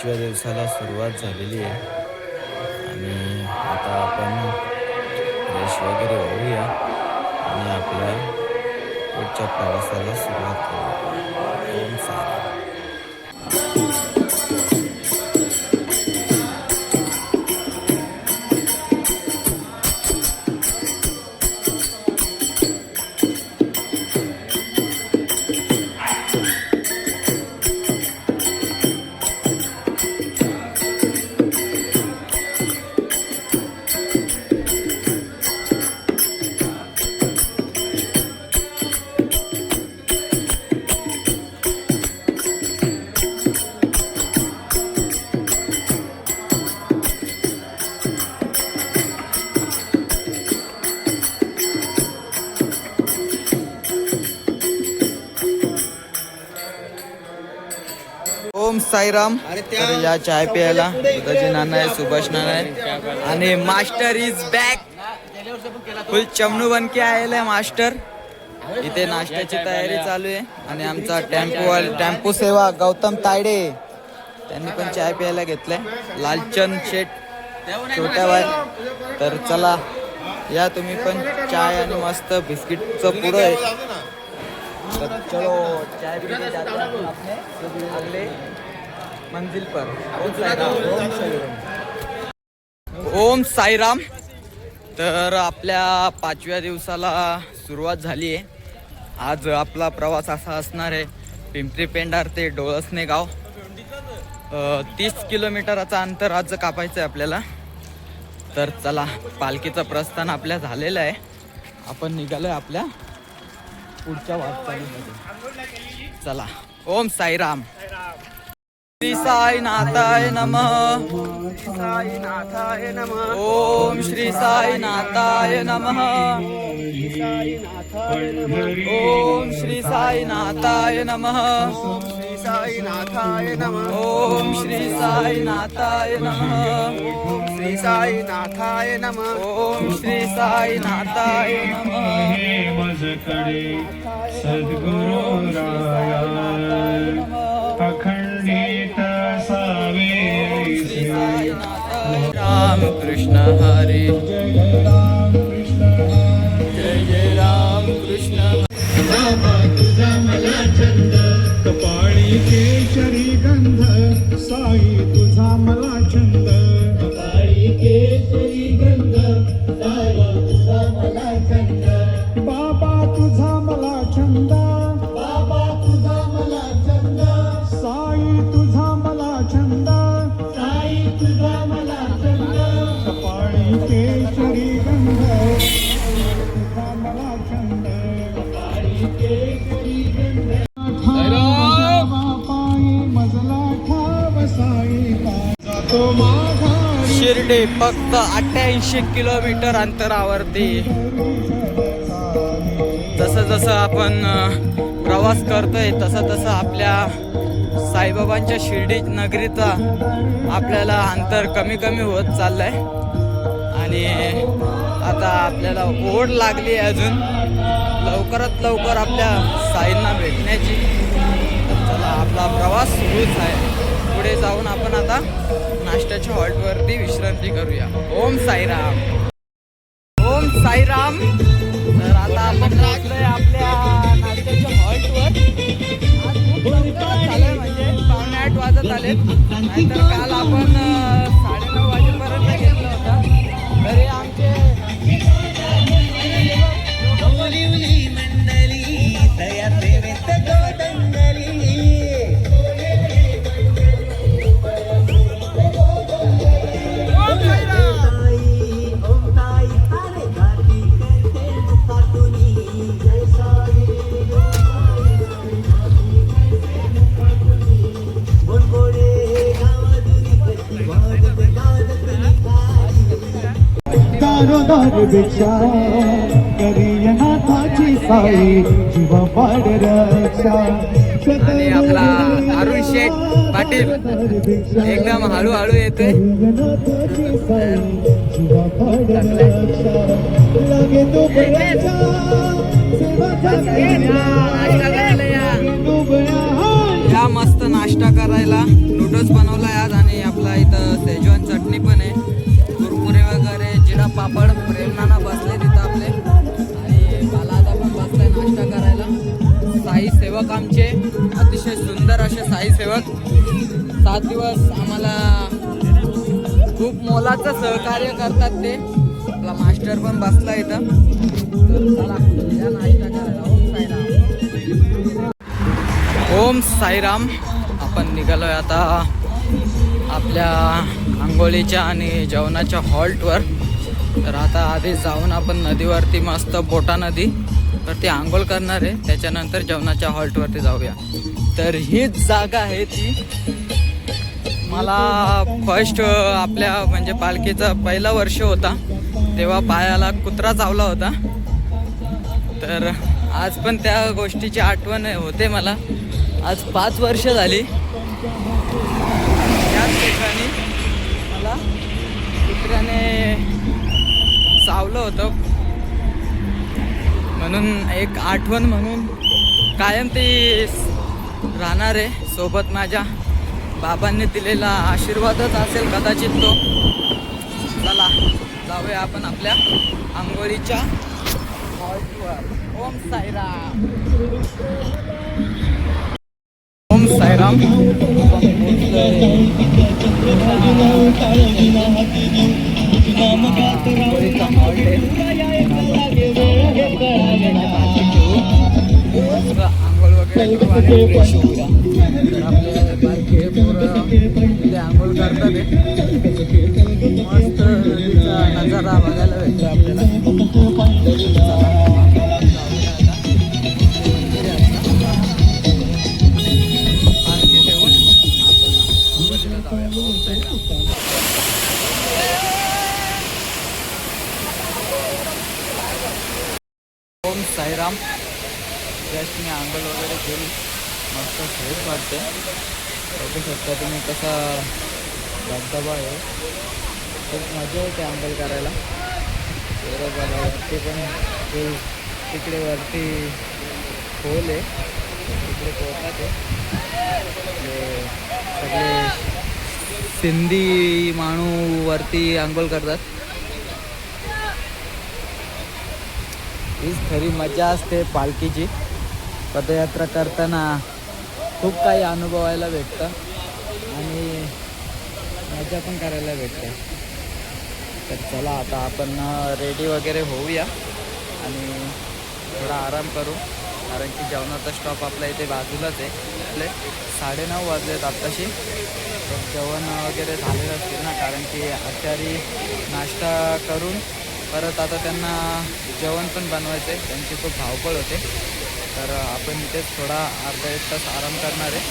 पाचव्या दिवसाला सुरुवात झालेली आहे. आणि आता आपण फ्रेश वगैरे होऊया आणि आपल्या पुढच्या प्रवासाला सुरुवात करूया. ओम साई साईराम. तर या चाय प्यायला दुधाचे नाना आहे सुभाष नाना आहे. आणि मास्टर इज बॅक. फुल चमनू बनके आलेला आहे मास्टर. इथे नाश्त्याची तयारी चालू आहे. आणि आमचा टेम्पो टेम्पो सेवा गौतम तायडे. त्यांनी पण चाय प्यायला घेतलाय. लालचंद शेठ छोट्या बाय तर चला या तुम्ही पण चाय आणि मस्त बिस्किटचं पुढं आहे. तर चलो चाय पीने जाते हैं अपन अपने अगले. मंजिल पर। ओम साईराम। ओम साईराम। ओम साईराम तर आपल्या पाचव्या दिवसाला सुरुवात झाली आहे. आज आपला प्रवास असा असणार आहे पिंपरी पेंडार ते डोळसने गाव. तीस किलोमीटरचा अंतर आज कापायचं आहे आपल्याला. तर चला पालखीचं प्रस्थान आपल्या झालेलं आहे. आपण निघालो आहे आपल्या पुढच्या वाटचालीमध्ये. चला ओम साईराम. श्री साईनाथाय नमः. साईनाथाय नमः. ओम श्री साईनाथाय नमः. ओम श्री साईनाथाय नमः. श्री साईनाथाय नमः ओम श्री साईनाथाय नमः. श्री साईनाथाय नमः ओम श्री साईनाथाय नमः. हे मजकडे सद्गुरु राया राम कृष्ण हरे। जय राम कृष्ण जय राम कृष्ण कपाळी केशरी गंध साई तुझा मला छंद शिर्डी फक्त अठ्ठ्याऐंशी किलोमीटर अंतरावरती. जसं जसं आपण प्रवास करतोय तसं तसं आपल्या साईबाबांच्या शिर्डी नगरीचा आपल्याला अंतर कमी कमी होत चाललंय. आणि आता आपल्याला ओढ लागली आहे अजून. लवकरात लवकर आपल्या साईंना भेटण्याची. चला आपला प्रवास सुरूच आहे. पुढे जाऊन आपण आता नाश्त्याच्या हॉल्टवरती विश्रांती करूया. ओम साईराम. ओम साईराम. तर आता आपण लागलोय आपल्या नाश्त्याच्या हॉल्टवर. म्हणजे पावणे आठ वाजत आले नाहीतर काल आपण अं, साडेनऊ दारोदार भिक्षा करी नाथाची साई जीवा पाड रक्षा. आणि आपला अरुण शेठ पाटील एकदम हळूहळू येतोय. या. मस्त नाश्ता करायला. नूडल्स बनवलाय आज आणि आपला इथं सेजवान चटणी पण आहे. साई सेवक. सात दिवस आम्हाला खूप मोलाचं सहकार्य करतात ते. आपला मास्टर पण बसला इथं. ओम साईराम. आपण निघालो आपण निघालोय आता आपल्या आंघोळीच्या आणि जेवणाच्या हॉल्टवर. तर आता आधी जाऊन आपण नदीवरती मस्त बोटा नदी तर ती आंघोळ करणार आहे. त्याच्यानंतर जेवणाच्या हॉल्टवरती जाऊया. तर हीच जागा आहे ती. मला फर्स्ट आपल्या म्हणजे पालखीचा पहिला वर्ष होता. तेव्हा पायाला कुत्रा चावला होता. तर आज पण त्या गोष्टीची आठवण होते मला. आज पाच वर्ष झाली. त्याच ठिकाणी मला कुत्र्याने चावलं होतं. म्हणून एक आठवण म्हणून कायम ती राहणार आहे. सोबत माझ्या बाबांनी दिलेला आशीर्वादच असेल कदाचित तो. चला जाऊया आपण आपल्या आंघोळीच्या ओम साईराम. ओम साईराम. आंघोळीचा हॉल्ट आपले बारके पोरं इथे आंघोळ करतात धबधबा आहे. खूप मजा येते अंबल करायला. बरोबर वरती पण तिकडे वरती खोल आहे. तिकडे पोहतात आहे. सगळे सिंधी माणू वरती आंघोळ करतात. हीच खरी मजा असते पालखीची. पदयात्रा करताना खूप काही अनुभवायला भेटतं. मजा पण करायला भेटते. तर चला आता आपण रेडी वगैरे होऊया. आणि थोडा आराम करू. कारण की जेवणाचा स्टॉप आपल्या इथे बाजूलाच आहे. आपले साडेनऊ वाजलेत आत्ताशी. तर जेवण वगैरे झालेलं असतील ना कारण की आचारी नाश्ता करून परत आता त्यांना जेवण पण बनवायचं आहे त्यांची खूप धावपळ होते. तर आपण इथेच थोडा अर्धा एक तास आराम करणार आहे.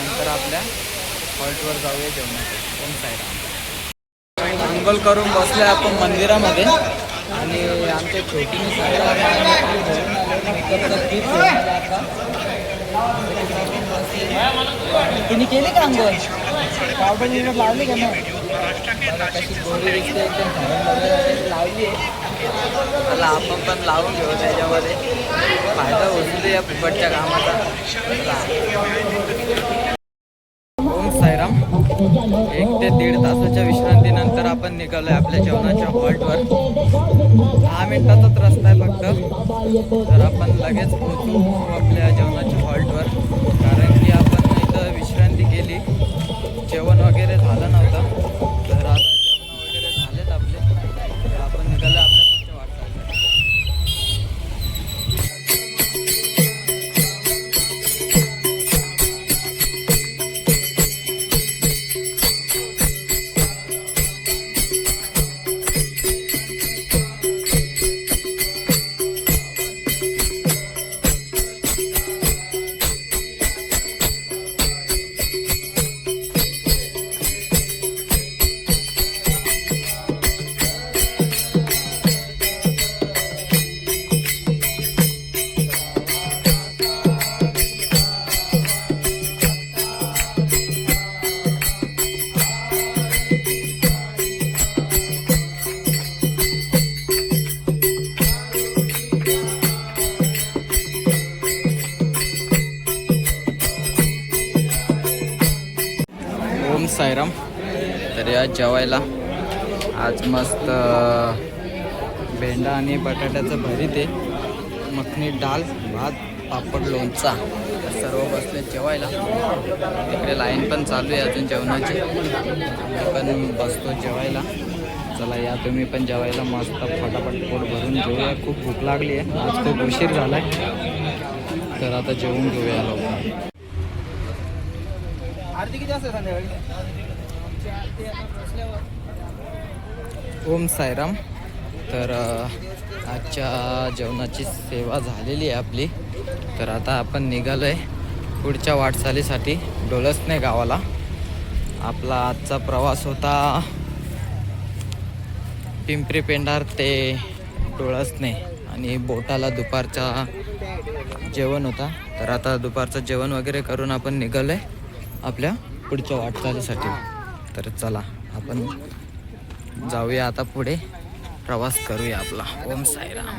नंतर आपल्या हॉल्टवर जाऊया जेवणाचं ओम साईराम अंघोळ करून बसले आपण मंदिरामध्ये. आणि आमच्या छोटी तिने केली का अंगोल पावडर बिवडर लावली का मग? कशी गोरी दिसते एकदम लावली आहे. आपण पण लावून घेऊ त्याच्यामध्ये. फायदा होतो या फुकटच्या कामाचा. एक ते दीड तासाच्या विश्रांतीनंतर आपण निघालोय आपल्या जेवणाच्या हॉल्टवर. दहा मिनिटाचाच रस्ता आहे फक्त. तर आपण लगेच पोहोचू आपल्या जेवणाच्या हॉल्टवर. कारण की आपण इथं विश्रांती केली. जेवण वगैरे जेवायला. आज मस्त भेंडा आणि बटाट्याचं भरीत आहे. मखनी डाळ भात पापड लोणचा. सर्व बसले जेवायला. इकडे लाईन पण चालू आहे अजून जेवणाची. मी पण बसतो जेवायला. चला या तुम्ही पण जेवायला मस्त फटाफट पोट भरून जेवूया खूप भूक लागली आहे. आज खूप उशीर झाला आहे तर आता जेवून घेऊया लोक. आरती किती असते संध्याकाळी? ओम सायराम तर आजच्या जेवणाची सेवा झालेली आहे आपली. तर आता आपण निघालो आहे पुढच्या वाटचालीसाठी डोलसने गावाला. आपला आजचा प्रवास होता पिंपरी पेंडार ते डोळसने आणि बोटाला दुपारचा जेवण होता. तर आता दुपारचं जेवण वगैरे करून आपण निघालो आहे आपल्या पुढच्या वाटचालीसाठी. तर चला आपण जाऊया आता पुढे. प्रवास करूया आपला. ओम साईराम.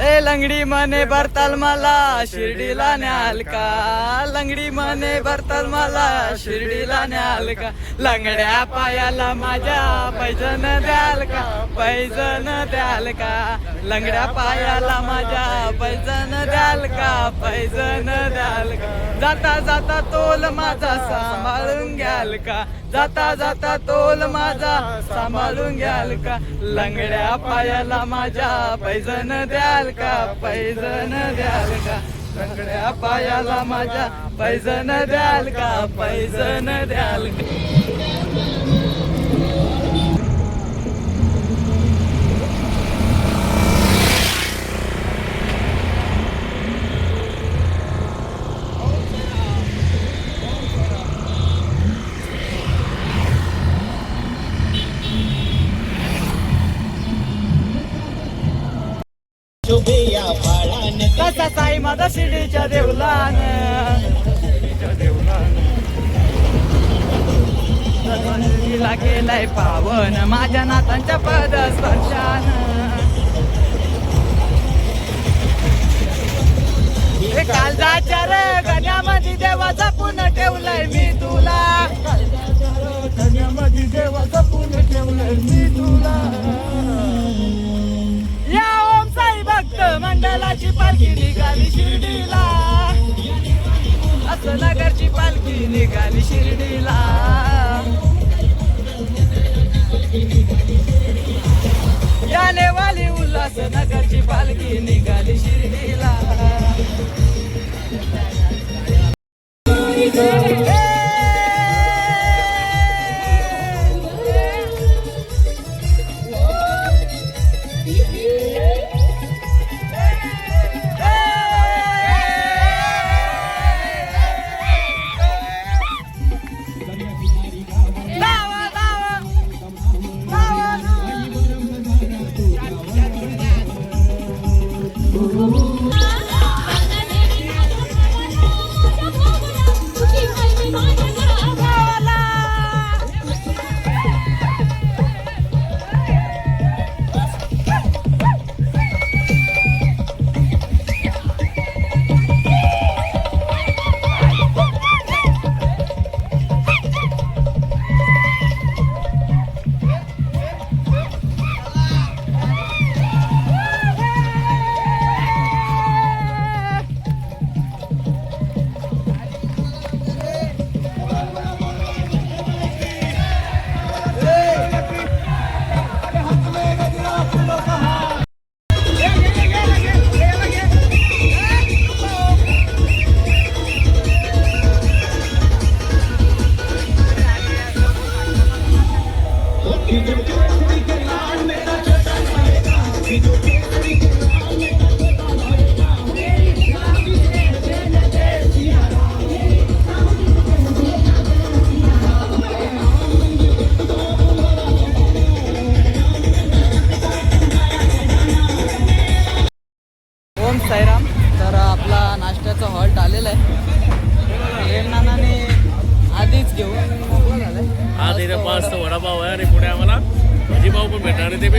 ए लंगडी मने भरताल मला शिर्डीला न्याल का? लंगडी मने भरताल मला शिर्डीला न्याल का? लंगड्या पायाला माझ्या पैजन द्याल का? पैजन द्याल का? लंगड्या पायाला माझ्या पैजन द्याल का? पैजन द्याल का? जाता जाता तोल माझा सांभाळून घ्याल का? जाता जाता तोल माझा सांभाळून घ्याल का? लंगड्या पायाला माझ्या पैजन द्याल का? पैजन द्याल का? लंगड्या पायाला माझ्या पैजन द्याल का? पैजन द्याल का? कसा साई माझा शिर्डीच्या देवलान. तिला केलाय पावन माझ्या नातांच्या पद स्पर्शान. कालजाच्या रे गण्यामध्ये देवा जपून ठेवलंय मी तुला. गण्यामध्ये देवा जपून ठेवलंय मी तुला. या भक्त मंडळाची पालखी निघाली शिर्डीला. असं नगरची पालखी निघाली शिर्डीला.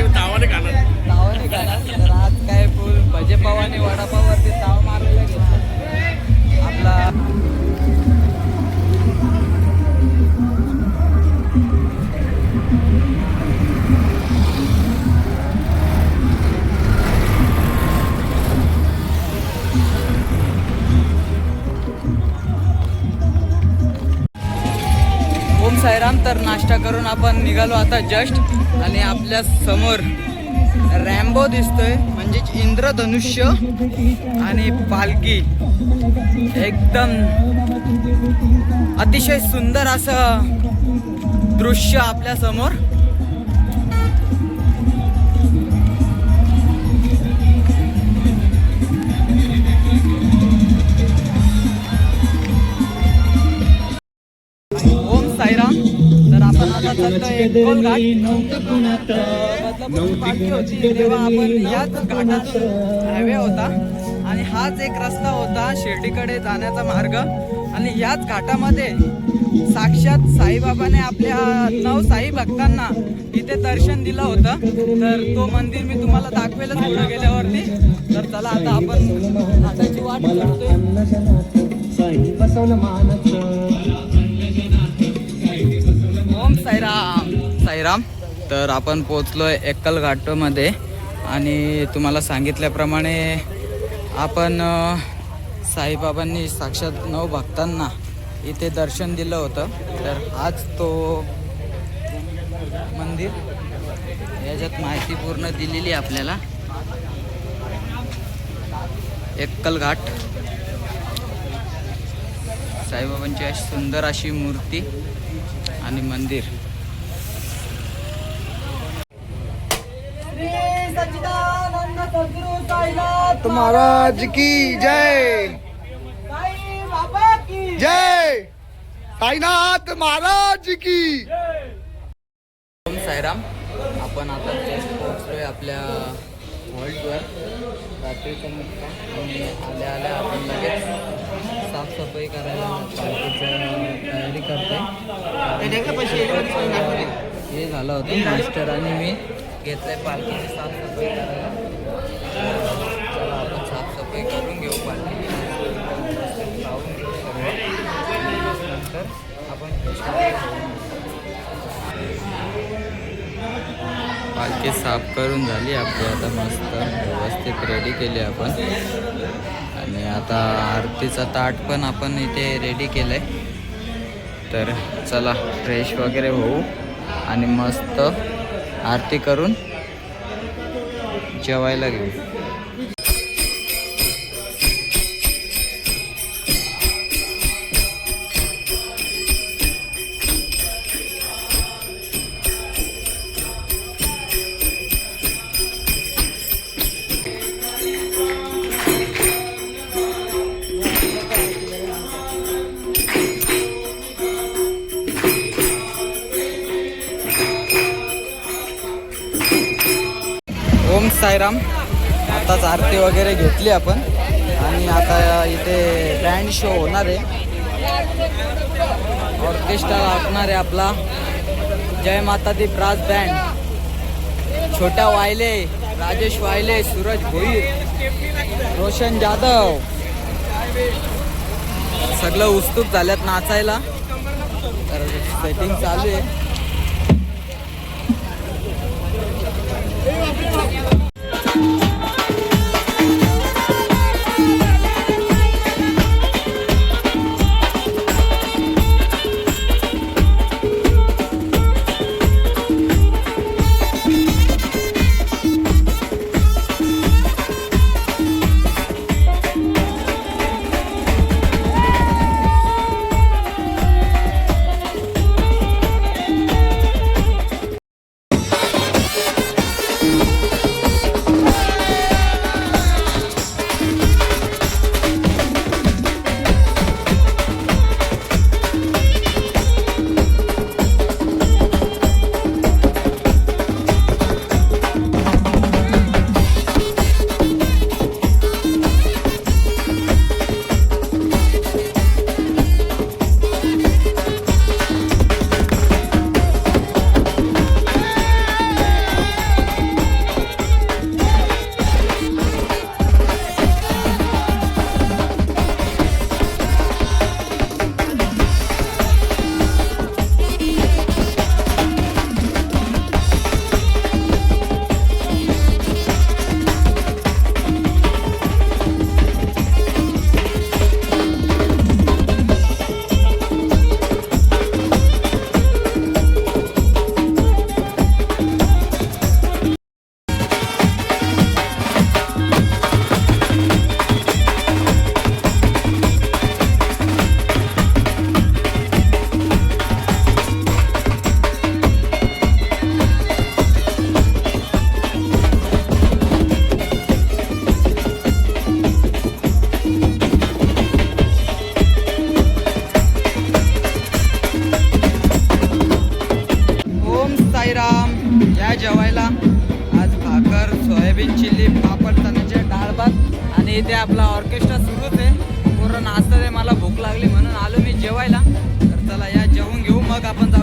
भेटणार आहे करून आपण निघालो आता जस्ट आणि आपल्यासमोर रॅम्बो दिसतोय म्हणजेच इंद्रधनुष्य आणि पालखी. एकदम अतिशय सुंदर असं दृश्य आपल्यासमोर. तेव्हा आपण याच हायवे होता आणि हाच एक रस्ता होता शिर्डीकडे जाण्याचा मार्ग आणि याच घाटामध्ये साक्षात साईबाबाने आपल्या नऊ साई भक्तांना इथे दर्शन दिलं होतं तर तो मंदिर मी तुम्हाला दाखवेलच पुढे गेल्यावरती तर चला आता आपण घाटाची वाट करतोय बसवलं साईराम तर आपण पोचलो आहे घाटमध्ये आणि तुम्हाला सांगितल्याप्रमाणे आपण साईबाबांनी साक्षात नऊ भक्तांना इथे दर्शन दिलं होतं. तर आज तो मंदिर याच्यात माहिती पूर्ण दिलेली आहे आपल्याला. एक्कलघाट साईबाबांची अशी सुंदर अशी मूर्ती आणि मंदिर. महाराज की जय। जय। साईनाथ महाराज की। ओम साईराम. आपण आता जस्ट पोहोचलोय आपल्या हॉल्टवर रात्रीचा मुक्काम. आणि आल्या आल्या आपण लगेच साफसफाई करायला तयारी करतोय. हे झालं होतं मास्टर आणि मी. घेतलंय पालखीची साफसफाई करायला. साफसफाई करून घेऊ पालखी लावून घेऊ सर्व नंतर आपण पालखी साफ करून झाली आपली आता मस्त व्यवस्थित रेडी केली आपण. आणि आता आरतीचा ताट पण आपण इथे रेडी केलं आहे तर चला फ्रेश वगैरे होऊ आणि मस्त आरती करून जेवायला घेऊ. साईराम. आताच आरती वगैरे घेतली आपण. आणि आता इथे बँड शो होणार आहे. ऑर्केस्ट्रा लागणार आहे आपला. जय माता दी ब्रास बँड. छोट्या वायले राजेश वायले सूरज भोईर रोशन जाधव. सगळं उत्सुक झाल्यात नाचायला. तर सेटिंग चालू आहे.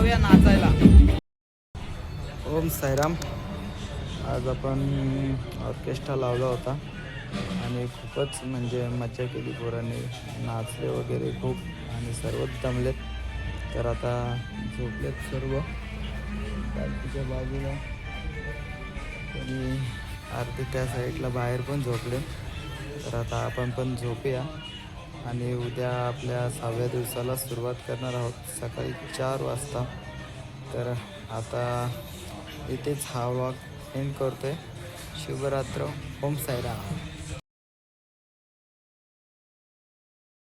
जाऊया नाचायला. ओम साईराम. आज आपण ऑर्केस्ट्रा लावला होता आणि खूपच म्हणजे मजा केली पोरांनी. नाचले वगैरे खूप आणि सर्वच जमलेत तर आता झोपलेत सर्व. बाकीच्या बाजूला आणि आरती त्या साईडला बाहेर पण झोपले. तर आता आपण पण झोपूया. आणि उद्या आपल्या सहाव्या दिवसाला सुरुवात करणार आहोत सकाळी चार वाजता. तर आता इथेच हा व्लॉग एंड करतोय. शुभरात्र. ओम साईराम.